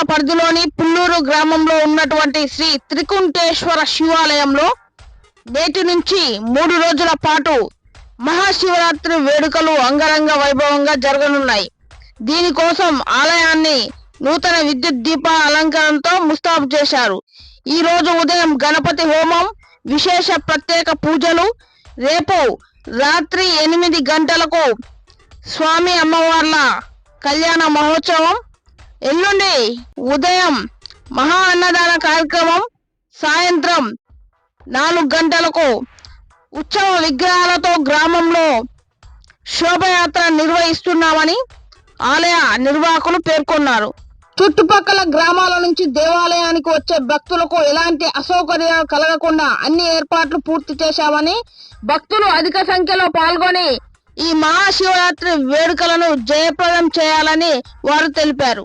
మండల పరిధిలోని పుల్లూరు గ్రామంలో ఉన్నటువంటి శ్రీ త్రికుంఠేశ్వర శివాలయంలో నేటి నుంచి మూడు రోజుల పాటు మహాశివరాత్రి వేడుకలు అంగరంగ వైభవంగా జరగనున్నాయి. దీనికోసం ఆలయాన్ని నూతన విద్యుత్ దీప అలంకరణతో ముస్తాబు చేశారు. ఈ రోజు ఉదయం గణపతి హోమం విశేష ప్రత్యేక పూజలు రేపు రాత్రి ఎనిమిది గంటలకు స్వామి అమ్మవార్ల కళ్యాణ మహోత్సవం ఎల్లుండి ఉదయం మహా అన్నదాన కార్యక్రమం సాయంత్రం నాలుగు గంటలకు ఉత్సవ విగ్రహాలతో గ్రామంలో శోభయాత్ర నిర్వహిస్తున్నామని ఆలయ నిర్వాహకులు పేర్కొన్నారు. చుట్టుపక్కల గ్రామాల నుంచి దేవాలయానికి వచ్చే భక్తులకు ఎలాంటి అసౌకర్యాలు కలగకుండా అన్ని ఏర్పాట్లు పూర్తి చేశామని భక్తులు అధిక సంఖ్యలో పాల్గొని ఈ మహాశివరాత్రి వేడుకలను జయప్రదం చేయాలని వారు తెలిపారు.